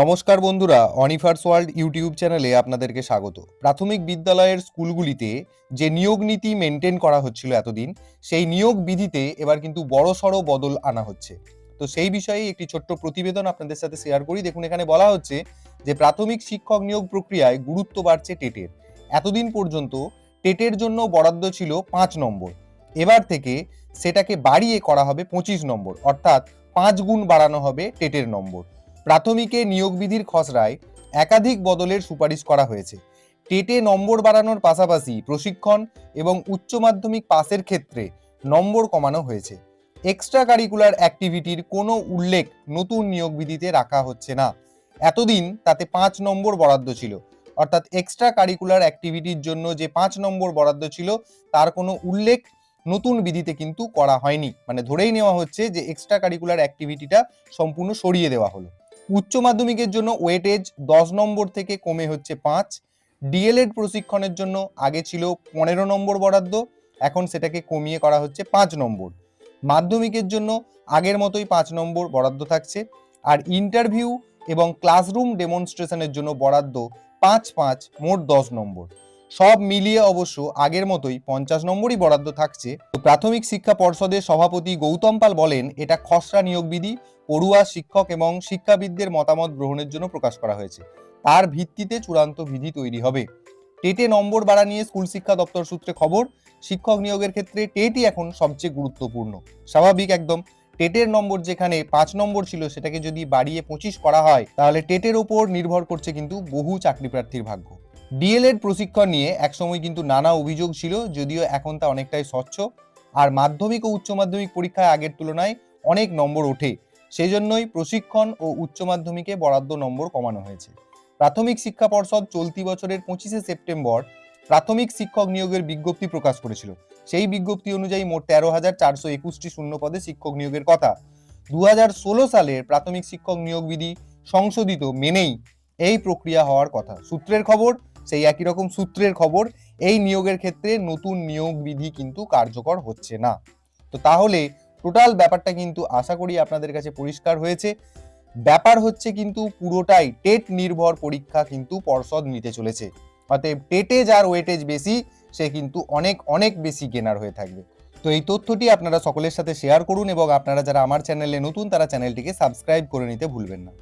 নমস্কার বন্ধুরা অনিফার্স world YouTube চ্যানেলে আপনাদেরকে স্বাগত। প্রাথমিক বিদ্যালয়ের স্কুলগুলিতে যে নিয়োগ নীতি মেনটেন করা হচ্ছিল এতদিন, সেই নিয়োগ বিধিতে এবার কিন্তু বড়সড় বদল আনা হচ্ছে। তো সেই বিষয়ে একটি ছোট্ট প্রতিবেদন আপনাদের সাথে শেয়ার করি। দেখুন, এখানে বলা হচ্ছে যে প্রাথমিক শিক্ষক নিয়োগ প্রক্রিয়ায় গুরুত্ব বাড়ছে টেটের। এতদিন পর্যন্ত টেটের জন্য বরাদ্দ ছিল পাঁচ নম্বর। এবার থেকে সেটাকে বাড়িয়ে করা হবে পঁচিশ নম্বর, অর্থাৎ পাঁচ গুণ বাড়ানো হবে টেটের নম্বর। প্রাথমিকে নিয়োগ বিধির খসড়ায় একাধিক বদলের সুপারিশ করা হয়েছে। টেটে নম্বর বাড়ানোর পাশাপাশি প্রশিক্ষণ এবং উচ্চ মাধ্যমিক পাসের ক্ষেত্রে নম্বর কমানো হয়েছে। এক্সট্রা কারিকুলার অ্যাক্টিভিটির কোনো উল্লেখ নতুন নিয়োগ বিধিতে রাখা হচ্ছে না। এতদিন তাতে পাঁচ নম্বর বরাদ্দ ছিল। অর্থাৎ এক্সট্রা কারিকুলার অ্যাক্টিভিটির জন্য যে পাঁচ নম্বর বরাদ্দ ছিল, তার কোনো উল্লেখ নতুন বিধিতে কিন্তু করা হয়নি। মানে ধরেই নেওয়া হচ্ছে যে এক্সট্রা কারিকুলার অ্যাক্টিভিটিটা সম্পূর্ণ সরিয়ে দেওয়া হলো। উচ্চ মাধ্যমিকের জন্য ওয়েটেজ দশ নম্বর থেকে কমে হচ্ছে পাঁচ। ডিএলএড প্রশিক্ষণের জন্য আগে ছিল পনেরো নম্বর বরাদ্দ, এখন সেটাকে কমিয়ে করা হচ্ছে পাঁচ নম্বর। মাধ্যমিকের জন্য আগের মতোই পাঁচ নম্বর বরাদ্দ থাকছে। আর ইন্টারভিউ এবং ক্লাসরুম ডেমনস্ট্রেশনের জন্য বরাদ্দ পাঁচ পাঁচ, মোট দশ নম্বর। সব মিলিয়ে অবশ্য আগের মতোই পঞ্চাশ নম্বরই বরাদ্দ থাকছে। প্রাথমিক শিক্ষা পর্ষদের সভাপতি গৌতম পাল বলেন, এটা খসড়া নিয়োগ বিধি পড়ুয়া শিক্ষক এবং শিক্ষাবিদদের মতামত গ্রহণের জন্য প্রকাশ করা হয়েছে। তার ভিত্তিতে চূড়ান্ত বিধি তৈরি হবে। টেটে নম্বর বাড়া নিয়ে স্কুল শিক্ষা দপ্তর সূত্রে খবর, শিক্ষক নিয়োগের ক্ষেত্রে টেটই এখন সবচেয়ে গুরুত্বপূর্ণ। স্বাভাবিক একদম, টেটের নম্বর যেখানে পাঁচ নম্বর ছিল সেটাকে যদি বাড়িয়ে পঁচিশ করা হয়, তাহলে টেটের ওপর নির্ভর করছে কিন্তু বহু চাকরি প্রার্থীর ভাগ্য। ডিএলএড প্রশিক্ষণ নিয়ে একসময় কিন্তু নানা অভিযোগ ছিল, যদিও এখন তা অনেকটাই স্বচ্ছ। আর মাধ্যমিক ও উচ্চ মাধ্যমিক পরীক্ষায় আগের তুলনায় অনেক নম্বর ওঠে। সেই জন্যই প্রশিক্ষণ ও উচ্চ মাধ্যমিকে বরাদ্দ নম্বর কমানো হয়েছে। প্রাথমিক শিক্ষা পর্ষদ চলতি বছরের পঁচিশে সেপ্টেম্বর প্রাথমিক শিক্ষক নিয়োগের বিজ্ঞপ্তি প্রকাশ করেছিল। সেই বিজ্ঞপ্তি অনুযায়ী মোট তেরো হাজার চারশো একুশটি শূন্য পদে শিক্ষক নিয়োগের কথা। দু হাজার ষোলো সালের প্রাথমিক শিক্ষক নিয়োগ বিধি সংশোধিত মেনেই এই প্রক্রিয়া হওয়ার কথা। সূত্রের খবর সেই একই রকম সূত্রের খবর, এই নিয়োগের ক্ষেত্রে নতুন নিয়োগ বিধি কিন্তু কার্যকর হচ্ছে না। তো তাহলে টোটাল ব্যাপারটা কিন্তু আশা করি আপনাদের কাছে পরিষ্কার হয়েছে। ব্যাপার হচ্ছে কিন্তু পুরোটাই টেট নির্ভর পরীক্ষা কিন্তু পর্ষদ নিতে চলেছে। অতএব টেটে যার ওয়েটেজ বেশি, সে কিন্তু অনেক অনেক বেশি গেনার হয়ে থাকবে। তো এই তথ্যটি আপনারা সকলের সাথে শেয়ার করুন এবং আপনারা যারা আমার চ্যানেলে নতুন, তারা চ্যানেলটিকে সাবস্ক্রাইব করে নিতে ভুলবেন না।